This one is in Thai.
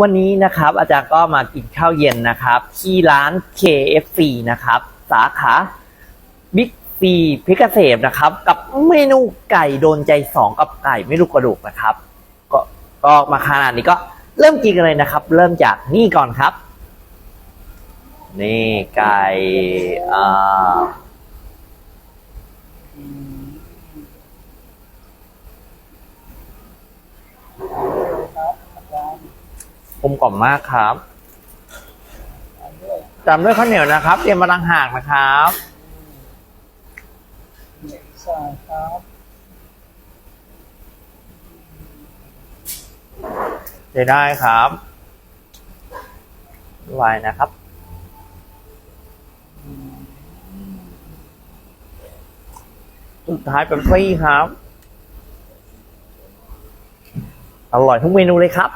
วันนี้นะครับอาจารย์ก็มากินข้าวเย็นนะครับ ที่ร้าน KFC นะครับ สาขาบิ๊กซีพชรเกษมนะครับ กับเมนูไก่โดนใจสองกับไก่ไม่รู้กระดูกนะครับ ก็ก็มาขนาดนี้ก็เริ่มกินกันเลยนะครับ เริ่มจากนี่ก่อนครับ นี่ไก่อ่า กลมกล่อมมากครับตามด้วยข้าวเหนียวนะครับ เตรียมมาตังหากนะครับใช่ครับจะได้ครับไวนะครับ สุดท้ายเป็นฟรีครับ อร่อยทุกเมนูเลยครับ